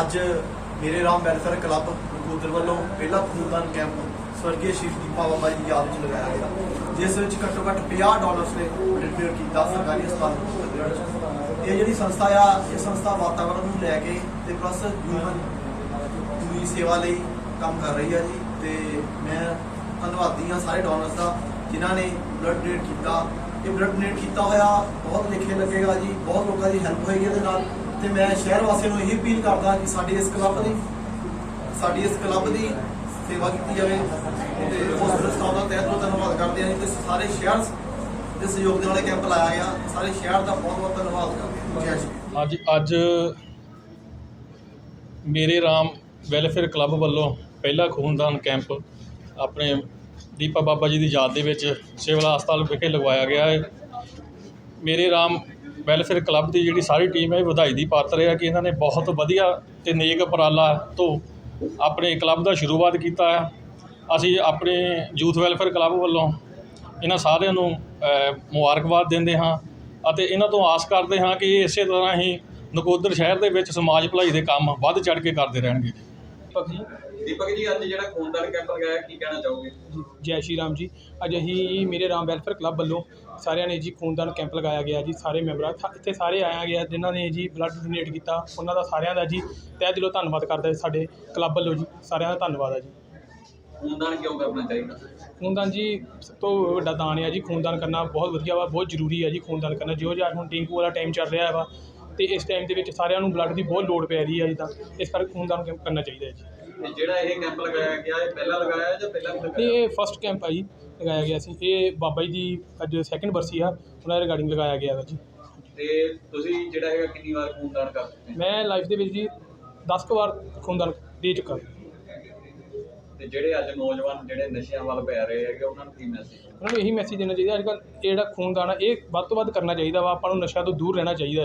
ਅੱਜ ਮੇਰੇ Ram welfare club Nakodar ਵੱਲੋਂ ਪਹਿਲਾ ਖੂਨਦਾਨ ਕੈਂਪ ਸਵਰਗੀ ਸ਼ਹੀਦ ਦੀਪਾ ਬਾਬਾ ਜੀ ਯਾਦ ਵਿੱਚ ਲਗਾਇਆ ਗਿਆ, ਜਿਸ ਵਿੱਚ ਘੱਟੋ ਘੱਟ 50 ਡਾਲਰਸ ਨੇ ਡਿਸਟ੍ਰੀਬਿਊਟ ਕੀਤਾ ਸਰਕਾਰੀ ਹਸਪਤਾਲ ਇਹ ਜਿਹੜੀ ਸੰਸਥਾ ਆ, ਇਹ ਸੰਸਥਾ ਵਾਤਾਵਰਣ ਨੂੰ ਲੈ ਕੇ ਤੇ ਪਲੱਸ ਹਿਊਮਨ ਦੀ ਸੇਵਾ ਲਈ ਕੰਮ ਕਰ ਰਹੀ ਆ ਜੀ, ਤੇ ਮੈਂ ਧੰਨਵਾਦੀ ਹਾਂ ਸਾਰੇ ਡੋਨਰਸ ਦਾ ਜਿਨ੍ਹਾਂ ਨੇ ਬਲੱਡ ਡੋਨੇਟ ਕੀਤਾ। ਇਹ ਬਲੱਡ ਡੋਨੇਟ ਕੀਤਾ ਹੋਇਆ, ਬਹੁਤ ਲਿਖੇ ਲੱਗੇਗਾ ਜੀ, ਬਹੁਤ ਲੋਕਾਂ ਦੀ ਹੈਲਪ ਹੋਏਗੀ ਇਹਦੇ ਨਾਲ। ਤੇ ਮੈਂ ਸ਼ਹਿਰ ਵਾਸੀਆਂ ਨੂੰ ਇਹ ਅਪੀਲ ਕਰਦਾ ਕਿ ਸਾਡੀ ਇਸ ਕਲੱਬ ਦੀ, ਸਾਡੀ ਇਸ ਕਲੱਬ ਦੀ ਸੇਵਾ ਕੀਤੀ ਜਾਵੇ ਤੇ ਉਸ ਸੰਸਥਾ ਦਾ ਤਹਿ ਦਿਲੋਂ ਧੰਨਵਾਦ ਕਰਦੇ ਹਾਂ ਤੇ ਸਾਰੇ ਸ਼ਹਿਰ ਦੇ ਸਹਿਯੋਗ ਦੇ ਨਾਲ ਕੈਂਪ ਲਾਇਆ ਗਿਆ। ਸਾਰੇ ਸ਼ਹਿਰ ਦਾ ਬਹੁਤ ਬਹੁਤ ਧੰਨਵਾਦ ਕਰਦੇ ਹਾਂ। ਜੈ ਅੱਜ ਅੱਜ ਮੇਰੇ ਰਾਮ ਵੈਲਫੇਅਰ ਕਲੱਬ ਵੱਲੋਂ ਪਹਿਲਾ ਖੂਨਦਾਨ ਕੈਂਪ ਆਪਣੇ ਦੀਪਾ ਬਾਬਾ ਜੀ ਦੀ ਯਾਦ ਦੇ ਵਿੱਚ ਸਿਵਲ ਹਸਪਤਾਲ ਵਿਖੇ ਲਗਵਾਇਆ ਗਿਆ ਹੈ। ਮੇਰੇ ਰਾਮ ਵੈਲਫੇਅਰ ਕਲੱਬ ਦੀ ਜਿਹੜੀ ਸਾਰੀ ਟੀਮ ਹੈ ਇਹ ਵਧਾਈ ਦੀ ਪਾਤਰ ਹੈ ਕਿ ਇਹਨਾਂ ਨੇ ਬਹੁਤ ਵਧੀਆ ਤੇ ਨੇਕ ਉਪਰਾਲਾ ਤੋਂ ਆਪਣੇ ਕਲੱਬ ਦਾ ਸ਼ੁਰੂਆਤ ਕੀਤਾ ਹੈ। ਅਸੀਂ ਆਪਣੇ ਯੂਥ ਵੈਲਫੇਅਰ ਕਲੱਬ ਵੱਲੋਂ ਇਹਨਾਂ ਸਾਰਿਆਂ ਨੂੰ ਮੁਬਾਰਕਬਾਦ ਦਿੰਦੇ ਹਾਂ ਅਤੇ ਇਹਨਾਂ ਤੋਂ ਆਸ ਕਰਦੇ ਹਾਂ ਕਿ ਇਹ ਇਸੇ ਤਰ੍ਹਾਂ ਹੀ ਨਕੋਦਰ ਸ਼ਹਿਰ ਦੇ ਵਿੱਚ ਸਮਾਜ ਭਲਾਈ ਦੇ ਕੰਮ ਵੱਧ ਚੜ ਕੇ ਕਰਦੇ ਰਹਿਣਗੇ। ਦੀਪਕ ਜੀ? ਦੀਪਕ ਜੀ ਅੱਜ ਜਿਹੜਾ ਖੂਨਦਾਨ ਕੈਂਪ ਲਗਾਇਆ ਕੀ ਕਹਿਣਾ ਚਾਹੋਗੇ? ਜੈ ਸ਼੍ਰੀ ਰਾਮ ਜੀ। ਅੱਜ ਅਸੀਂ ਮੇਰੇ ਰਾਮ ਵੈਲਫੇਅਰ ਕਲੱਬ ਵੱਲੋਂ ਸਾਰਿਆਂ ਨੇ ਜੀ ਖੂਨਦਾਨ ਕੈਂਪ ਲਗਾਇਆ ਗਿਆ ਜੀ ਸਾਰੇ ਮੈਂਬਰਾਂ ਇੱਥੇ ਸਾਰੇ ਆਇਆ ਗਿਆ ਜਿਨ੍ਹਾਂ ਨੇ ਜੀ ਬਲੱਡ ਡੋਨੇਟ ਕੀਤਾ ਉਹਨਾਂ ਦਾ ਸਾਰਿਆਂ ਦਾ ਜੀ ਤਹਿ ਦਿਲੋਂ ਧੰਨਵਾਦ ਕਰਦਾ ਸਾਡੇ ਕਲੱਬ ਵੱਲੋਂ ਜੀ। ਸਾਰਿਆਂ ਦਾ ਧੰਨਵਾਦ ਹੈ ਜੀ। ਖੂਨਦਾਨ ਕਿਉਂ ਕਰਨਾ ਚਾਹੀਦਾ? ਖੂਨਦਾਨ ਜੀ ਸਭ ਤੋਂ ਵੱਡਾ ਦਾਨ ਹੈ ਜੀ ਖੂਨਦਾਨ ਕਰਨਾ ਬਹੁਤ ਵਧੀਆ ਵਾ ਬਹੁਤ ਜ਼ਰੂਰੀ ਹੈ ਜੀ ਖੂਨਦਾਨ ਕਰਨਾ। ਜਿਉਂ ਜਿਹਾ ਹੁਣ ਟਿੰਕੂ ਵਾਲਾ ਟਾਈਮ ਚੱਲ ਰਿਹਾ ਵਾ ਤੇ ਇਸ ਟਾਈਮ ਦੇ ਵਿੱਚ ਸਾਰਿਆਂ ਨੂੰ ਬਲੱਡ ਦੀ ਬਹੁਤ ਲੋੜ ਪੈ ਰਹੀ ਹੈ ਜੀ ਤਾਂ ਇਸ ਕਰਕੇ ਖੂਨਦਾਨ ਕੈਂਪ ਕਰਨਾ ਚਾਹੀਦਾ ਹੈ ਜੀ। ਜਿਹੜਾ ਇਹ ਕੈਂਪ ਲਗਾਇਆ ਗਿਆ ਇਹ ਪਹਿਲਾਂ ਲਗਾਇਆ ਜਾਂ ਪਹਿਲਾਂ ਨਹੀਂ ਇਹ ਫਸਟ ਕੈਂਪ ਆ ਜੀ ਲਗਾਇਆ ਗਿਆ ਸੀ। ਇਹ ਬਾਬਾ ਜੀ ਦੀ ਅੱਜ ਸੈਕਿੰਡ ਬਰਸੀ ਆ ਉਹਨਾਂ ਦੇ ਰਿਗਾਰਡਿੰਗ ਲਗਾਇਆ ਗਿਆ ਵਾ ਜੀ। ਤੇ ਤੁਸੀਂ ਜਿਹੜਾ ਹੈਗਾ ਕਿੰਨੀ ਵਾਰ ਖੂਨਦਾਨ ਕਰ ਚੁੱਕੇ ਹੋ? ਮੈਂ ਲਾਈਫ ਦੇ ਵਿੱਚ ਜੀ 10 ਕੁ ਵਾਰ ਖੂਨਦਾਨ ਦੇ ਚੁੱਕਾ ਤੇ ਜਿਹੜੇ ਅੱਜ ਨੌਜਵਾਨ ਜਿਹੜੇ ਨਸ਼ਿਆਂ ਵੱਲ ਪੈ ਰਹੇ ਹੈਗੇ ਉਹਨਾਂ ਨੂੰ ਕੀ ਮੈਸੇਜ ਉਹਨਾਂ ਨੂੰ ਇਹੀ ਮੈਸੇਜ ਦੇਣਾ ਚਾਹੀਦਾ ਅੱਜ ਕੱਲ੍ਹ ਇਹ ਜਿਹੜਾ ਖੂਨਦਾਨ ਆ ਇਹ ਵੱਧ ਤੋਂ ਵੱਧ ਕਰਨਾ ਚਾਹੀਦਾ ਵਾ। ਆਪਾਂ ਨੂੰ ਨਸ਼ਿਆਂ ਤੋਂ ਦੂਰ ਰਹਿਣਾ ਚਾਹੀਦਾ ਹੈ।